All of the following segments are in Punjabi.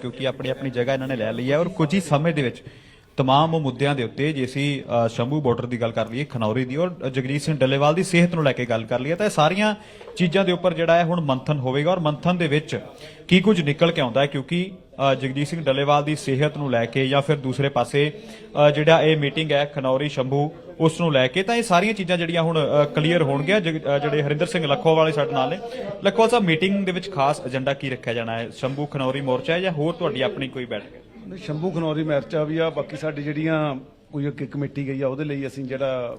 ਕਿਉਂਕਿ ਆਪਣੀ ਆਪਣੀ ਜਗ੍ਹਾ ਇਹਨਾਂ ਨੇ ਲੈ ਲਈ ਹੈ ਔਰ ਕੁਝ ਹੀ ਸਮੇਂ ਦੇ ਵਿੱਚ ਤਮਾਮ ਉਹ ਮੁੱਦਿਆਂ ਦੇ ਉੱਤੇ ਜੇ ਅਸੀਂ ਅ, ਸ਼ੰਭੂ ਬਾਰਡਰ ਦੀ ਗੱਲ ਕਰ ਲਈਏ ਖਨੌਰੀ ਦੀ ਔਰ ਜਗਜੀਤ ਸਿੰਘ ਡੱਲੇਵਾਲ ਦੀ ਸਿਹਤ ਨੂੰ ਲੈ ਕੇ ਗੱਲ ਕਰ ਲਈਏ ਤਾਂ ਇਹ ਸਾਰੀਆਂ ਚੀਜ਼ਾਂ ਦੇ ਉੱਪਰ ਜਿਹੜਾ ਹੈ ਹੁਣ ਮੰਥਨ ਹੋਵੇਗਾ ਔਰ ਮੰਥਨ ਦੇ ਵਿੱਚ ਕੀ ਕੁਝ ਨਿਕਲ ਕੇ ਆਉਂਦਾ ਹੈ ਕਿਉਂਕਿ ਅ, ਜਗਜੀਤ ਸਿੰਘ ਡੱਲੇਵਾਲ ਦੀ ਸਿਹਤ ਨੂੰ ਲੈ ਕੇ ਜਾਂ ਫਿਰ ਦੂਸਰੇ ਪਾਸੇ ਜਿਹੜਾ ਇਹ ਮੀਟਿੰਗ ਹੈ ਖਨੌਰੀ ਸ਼ੰਭੂ ਉਸ ਨੂੰ ਲੈ ਕੇ ਤਾਂ ਇਹ ਸਾਰੀਆਂ ਚੀਜ਼ਾਂ ਜਿਹੜੀਆਂ ਹੁਣ ਕਲੀਅਰ ਹੋਣਗੀਆਂ ਜਗ- ਜਿਹੜੇ ਹਰਿੰਦਰ ਸਿੰਘ ਲੱਖੋਵਾਲ ਵਾਲੇ ਸਾਡੇ ਨਾਲ ਨੇ। ਲੱਖੋਵਾਲ ਸਾਹਿਬ ਮੀਟਿੰਗ ਦੇ ਵਿੱਚ ਖਾਸ ਏਜੰਡਾ ਕੀ ਰੱਖਿਆ ਜਾਣਾ ਹੈ? ਸ਼ੰਭੂ ਖਨੌਰੀ ਮੋਰਚਾ ਹੈ ਜਾਂ ਹੋਰ ਤੁਹਾਡੀ ਆਪਣੀ ਕੋਈ ਬੈਠਕ ਸ਼ੰਭੂ ਖਨੌਰੀ ਮੋਰਚਾ ਵੀ ਆ ਬਾਕੀ ਸਾਡੀ ਜਿਹੜੀਆਂ ਕੋਈ ਅੱਗੇ ਕਮੇਟੀ ਗਈ ਆ ਉਹਦੇ ਲਈ ਅਸੀਂ ਜਿਹੜਾ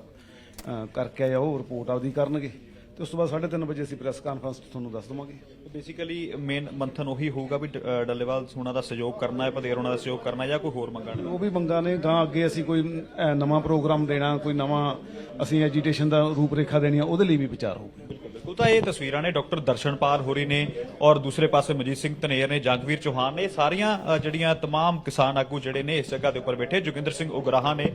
ਕਰਕੇ ਆਏ ਉਹ ਰਿਪੋਰਟ ਆਪਦੀ ਕਰਨਗੇ। ਤੇ ਉਸ ਤੋਂ ਬਾਅਦ 3:30 ਵਜੇ ਅਸੀਂ ਪ੍ਰੈਸ ਕਾਨਫਰੰਸ ਤੁਹਾਨੂੰ ਦੱਸ ਦਵਾਂਗੇ। ਬੇਸਿਕਲੀ ਮੇਨ ਮੰਥਨ ਉਹੀ ਹੋਊਗਾ ਵੀ ਡੱਲੇਵਾਲ ਸੋਨਾ ਦਾ ਸਹਿਯੋਗ ਕਰਨਾ ਹੈ ਪਦੇਰ ਉਹਨਾਂ ਦਾ ਸਹਿਯੋਗ ਕਰਨਾ ਜਾਂ ਕੋਈ ਹੋਰ ਮੰਗਾਂ ਨੇ? ਉਹ ਵੀ ਮੰਗਾਂ ਨੇ ਗਾਂ ਅੱਗੇ ਅਸੀਂ ਕੋਈ ਨਵਾਂ ਪ੍ਰੋਗਰਾਮ ਦੇਣਾ ਕੋਈ ਨਵਾਂ ਅਸੀਂ ਐਜੀਟੇਸ਼ਨ ਦਾ ਰੂਪਰੇਖਾ ਦੇਣੀ ਆ ਉਹਦੇ ਲਈ ਵੀ ਵਿਚਾਰ ਹੋਊਗਾ। ਬਿਲਕੁਲ ਤਾਂ ਇਹ ਤਸਵੀਰਾਂ ਨੇ ਡਾਕਟਰ ਦਰਸ਼ਨਪਾਲ ਹੋਰੀ ਨੇ ਔਰ ਦੂਸਰੇ ਪਾਸੇ ਮਜੀਤ ਸਿੰਘ ਧਨੇਰ ਨੇ ਜੰਗਵੀਰ ਚੌਹਾਨ ਨੇ ਸਾਰੀਆਂ ਜਿਹੜੀਆਂ ਤਮਾਮ ਕਿਸਾਨ ਆਗੂ ਜਿਹੜੇ ਨੇ ਇਸ ਜਗ੍ਹਾ ਦੇ ਉੱਪਰ ਬੈਠੇ ਜੋਗਿੰਦਰ ਸਿੰਘ ਉਗਰਾਹਾ ਨੇ।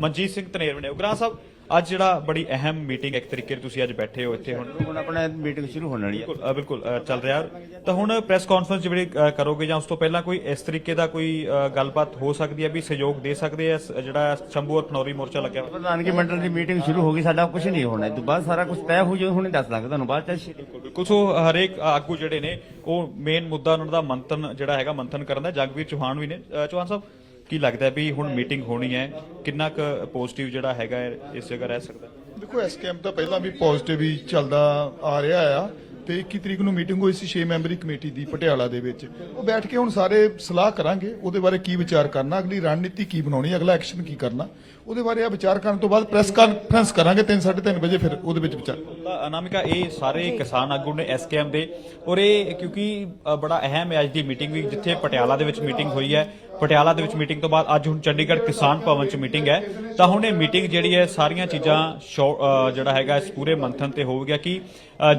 ਮਨਜੀਤ ਸਿੰਘ ਧਨੇਰ ਨੇ ਉਗਰਾਹਾ ਸਾਹਿਬ ਅੱਜ ਜਿਹੜਾ ਬੜੀ ਅਹਿਮ ਮੀਟਿੰਗ ਇੱਕ ਤਰੀਕੇ ਨਾਲ ਤੁਸੀਂ ਅੱਜ ਬੈਠੇ ਹੋ ਇੱਥੇ ਹੁਣ। ਹੁਣ ਆਪਣਾ ਮੀਟਿੰਗ ਸ਼ੁਰੂ ਹੋਣ ਵਾਲੀ ਹੈ। ਬਿਲਕੁਲ ਅ, ਬਿਲਕੁਲ ਅ, ਚੱਲ ਰਿਹਾ। ਤਾਂ ਹੁਣ ਪ੍ਰੈਸ ਕਾਨਫਰੰਸ ਜਿਹੜੀ ਅ, ਕਰੋਗੇ ਜਾਂ ਉਸ ਤੋਂ ਪਹਿਲਾਂ ਕੋਈ ਇਸ ਤਰੀਕੇ ਦਾ ਕੋਈ ਅ, ਗੱਲਬਾਤ ਹੋ ਸਕਦੀ ਹੈ ਵੀ ਸਹਿਯੋਗ ਦੇ ਸਕਦੇ ਆ ਸ- ਜਿਹੜਾ ਸ਼ੰਭੂ ਔਰ ਖਨੌਰੀ ਮੋਰਚਾ ਲੱਗਿਆ ਹੋਇਆ। ਪ੍ਰਧਾਨਗੀ ਮੰਡਲ ਦੀ ਮੀਟਿੰਗ ਸ਼ੁਰੂ ਹੋ ਗਈ ਸਾਡਾ ਕੁਝ ਨਹੀਂ ਹੋਣਾ। ਇਹ ਤੋਂ ਬਾਅਦ ਸਾਰਾ ਕੁਝ ਤੈਅ ਹੋ ਜਾਊ ਹੁਣੇ ਦੱਸ ਦਾਂਗੇ ਤੁਹਾਨੂੰ ਬਾਅਦ ਚ ਬਿਲਕੁਲ ਬਿਲਕੁਲ। ਸੋ ਹਰੇਕ ਆਗੂ ਜਿਹੜੇ ਨੇ ਉਹ ਮੇਨ ਮੁੱਦਾ ਉਹਨਾਂ ਦਾ ਮੰਥਨ ਜਿਹੜਾ ਹੈਗਾ ਮੰਥਨ ਕਰਨ ਦਾ। ਜਗਵੀਰ ਚੌਹਾਨ ਵੀ ਨੇ। ਅ, ਚੌਹਾਨ ਸਾਹਿਬ ਕੀ ਲੱਗਦਾ ਵੀ ਹੁਣ ਮੀਟਿੰਗ ਹੋਣੀ ਹੈ? ਕਿੰਨਾ ਕੁ ਪੋਜ਼ਿਟਿਵ ਜਿਹੜਾ ਹੈਗਾ ਹੈ, ਇਸ ਜਗ੍ਹਾ ਰਹਿ ਸਕਦਾ ਹੈ? ਦੇਖੋ ਐਸਕੇਐਮ ਤਾਂ ਪਹਿਲਾਂ ਵੀ ਪੋਜ਼ਿਟਿਵ ਹੀ ਚੱਲਦਾ ਆ ਰਿਹਾ ਆ ਤੇ 21 ਤਰੀਕ ਨੂੰ ਮੀਟਿੰਗ ਹੋਈ ਸੀ 6 ਮੈਂਬਰੀ ਕਮੇਟੀ ਦੀ ਪਟਿਆਲਾ ਦੇ ਵਿੱਚ। ਉਹ ਬੈਠ ਕੇ ਹੁਣ ਸਾਰੇ ਸਲਾਹ ਕਰਾਂਗੇ ਉਹਦੇ ਬਾਰੇ ਕੀ ਵਿਚਾਰ ਕਰਨਾ ਅਗਲੀ ਰਣਨੀਤੀ ਕੀ ਬਣਾਉਣੀ ਅਗਲਾ ਐਕਸ਼ਨ ਕੀ ਕਰਨਾ। ਉਹਦੇ ਬਾਰੇ ਆ ਵਿਚਾਰ ਕਰਨ ਤੋਂ ਬਾਅਦ ਪ੍ਰੈਸ ਕਾਨਫਰੰਸ ਕਰਾਂਗੇ 3:30 ਵਜੇ ਫਿਰ ਉਹਦੇ ਵਿੱਚ ਵਿਚਾਰ। ਤਾਂ ਅਨਾਮਿਕਾ ਇਹ ਸਾਰੇ ਕਿਸਾਨ ਆਗੂ ਨੇ ਐਸਕੇਐਮ ਦੇ। ਔਰ ਇਹ ਕਿਉਂਕਿ ਅ, ਬੜਾ ਅਹਿਮ ਹੈ ਅੱਜ ਦੀ ਮੀਟਿੰਗ ਵੀ ਜਿੱਥੇ ਪਟਿਆਲਾ ਦੇ ਵਿੱਚ ਮੀਟਿੰਗ ਹੋਈ ਹੈ। ਪਟਿਆਲਾ ਦੇ ਵਿੱਚ ਮੀਟਿੰਗ ਤੋਂ ਬਾਅਦ ਅੱਜ ਹੁਣ ਚੰਡੀਗੜ੍ਹ ਕਿਸਾਨ ਭਵਨ 'ਚ ਮੀਟਿੰਗ ਹੈ। ਤਾਂ ਹੁਣ ਇਹ ਮੀਟਿੰਗ ਜਿਹੜੀ ਹੈ, ਸਾਰੀਆਂ ਚੀਜ਼ਾਂ ਸ਼ੋ- ਜਿਹੜਾ ਹੈਗਾ ਇਸ ਪੂਰੇ ਮੰਥਨ ਤੇ ਹੋਵੇਗਾ ਕਿ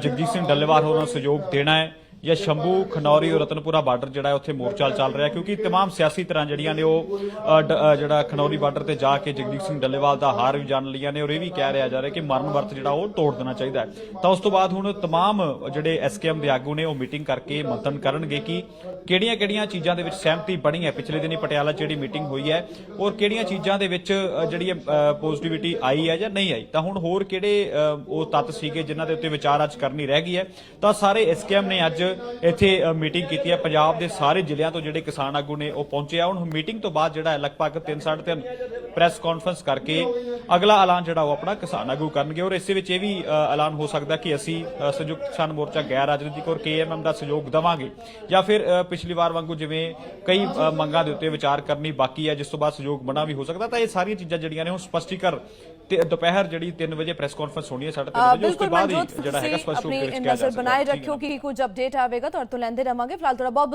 ਜਗਜੀਤ ਸਿੰਘ ਡੱਲੇਵਾਲ ਹੋਰਾਂ ਨੂੰ ਸਹਿਯੋਗ ਦੇਣਾ ਹੈ। ਜਾਂ ਸ਼ੰਭੂ ਖਨੌਰੀ ਔਰ ਰਤਨਪੁਰਾ ਬਾਰਡਰ ਜਿਹੜਾ ਹੈ ਉੱਥੇ ਮੋਰਚਾ ਚੱਲ ਰਿਹਾ ਕਿਉਂਕਿ तमाम ਸਿਆਸੀ ਤਰ੍ਹਾਂ ਜਿਹੜੀਆਂ ਨੇ ਉਹ ਅ, ਡ- ਅ, ਜਿਹੜਾ ਖਨੌਰੀ ਬਾਰਡਰ ਤੇ ਜਾ ਕੇ ਜਗਦੀਪ ਸਿੰਘ ਡੱਲੇਵਾਲ ਦਾ ਹਾਰ ਵੀ ਜਾਣ ਲਈਆਂ ਨੇ ਔਰ ਇਹ ਵੀ ਕਹਿ ਰਿਹਾ ਜਾ ਰਿਹਾ ਕਿ ਮਰਨ ਵਰਤ ਜਿਹੜਾ ਉਹ ਤੋੜ ਦੇਣਾ ਚਾਹੀਦਾ ਹੈ ਤਾਂ ਉਸ ਤੋਂ ਬਾਅਦ ਹੁਣ तमाम ਜਿਹੜੇ ਐਸਕੇਐਮ ਦੇ ਆਗੂ ਨੇ ਉਹ ਮੀਟਿੰਗ ਕਰਕੇ ਮੰਥਨ ਕਰਨਗੇ ਕਿ ਕਿਹੜੀਆਂ-ਕਿਹੜੀਆਂ ਚੀਜ਼ਾਂ ਦੇ ਵਿੱਚ ਸਹਿਮਤੀ ਬਣੀ ਹੈ ਪਿਛਲੇ ਦਿਨੀ ਪਟਿਆਲਾ 'ਚ ਜਿਹੜੀ ਮੀਟਿੰਗ ਹੋਈ ਹੈ ਔਰ ਕਿਹੜੀਆਂ ਚੀਜ਼ਾਂ ਦੇ ਵਿੱਚ ਅ, ਜਿਹੜੀ ਪੋਜ਼ਿਟਿਵਿਟੀ ਆਈ ਹੈ ਜਾਂ ਨਹੀਂ ਆਈ ਤਾਂ ਹੁਣ ਹੋਰ ਕਿਹੜੇ ਅ, ਉਹ ਤੱਤ ਸੀਗੇ ਜਿਨ੍ਹਾਂ ਦੇ ਉੱਤੇ ਵਿਚਾਰ ਅੱਜ ਕਰਨੀ ਰਹਿ ਗਈ ਹੈ ਤਾਂ ਸਾਰੇ ਐਸਕੇਐਮ ਨੇ ਅੱਜ ਇੱਥੇ ਮੀਟਿੰਗ ਕੀਤੀ ਹੈ ਪੰਜਾਬ ਦੇ ਸਾਰੇ ਜ਼ਿਲ੍ਹਿਆਂ ਤੋਂ ਜਿਹੜੇ ਕਿਸਾਨ ਆਗੂ ਨੇ ਉਹ ਪਹੁੰਚੇ ਆ। ਹੁਣ ਮੀਟਿੰਗ ਤੋਂ ਬਾਅਦ ਜਿਹੜਾ ਹੈ, ਲਗਭਗ 3:30 ਪ੍ਰੈਸ ਕਾਨਫਰੰਸ ਕਰਕੇ ਅਗਲਾ ਐਲਾਨ ਜਿਹੜਾ ਉਹ ਆਪਣਾ ਕਿਸਾਨ ਆਗੂ ਕਰਨਗੇ ਔਰ ਇਸੇ ਵਿੱਚ ਇਹ ਵੀ ਐਲਾਨ ਹੋ ਸਕਦਾ ਕਿ ਅਸੀਂ ਸੰਯੁਕਤ ਕਿਸਾਨ ਮੋਰਚਾ ਗੈਰ ਰਾਜਨੀਤਿਕ ਔਰ ਕੇਐਮਐਮ ਦਾ ਸਹਿਯੋਗ ਦਵਾਂਗੇ ਜਾਂ ਫਿਰ ਪਿਛਲੀ ਵਾਰ ਵਾਂਗੂ ਜਿਵੇਂ ਕਈ ਮੰਗਾਂ ਦੇ ਉੱਤੇ ਵਿਚਾਰ ਕਰਨੀ ਬਾਕੀ ਹੈ ਜਿਸ ਤੋਂ ਬਾਅਦ ਸਹਿਯੋਗ ਬਣਾ ਵੀ ਹੋ ਸਕਦਾ ਤਾਂ ਇਹ ਸਾਰੀਆਂ ਚੀਜ਼ਾਂ ਜਿਹੜੀਆਂ ਨੇ ਹੁਣ ਸਪਸ਼ਟੀਕਰ ਤੇ ਦੁਪਹਿਰ ਜਿਹੜੀ 3 ਵਜੇ ਪ੍ਰੈਸ ਕਾਨਫਰੰਸ ਹੋਣੀ ਹੈ 3:30 ਅ, ਵਜੇ ਉਸ ਤੋਂ ਬਾਅਦ ਹੀ ਜਿਹੜਾ ਹੈਗਾ ਸਪਸ਼ਟ ਰੂਪ ਵਿੱਚ ਕਿਹਾ ਜਾ ਸਕਦਾ ਬਣਾਏ। ਰੱਖਿਓ ਕਿ ਕੁਝ ਅਪਡੇਟ ਆਵੇਗਾ ਤੁਹਾਡੇ ਤੋਂ ਲੈਂਦੇ ਰਵਾਂਗੇ ਫਿਲਹਾਲ ਬਹੁਤ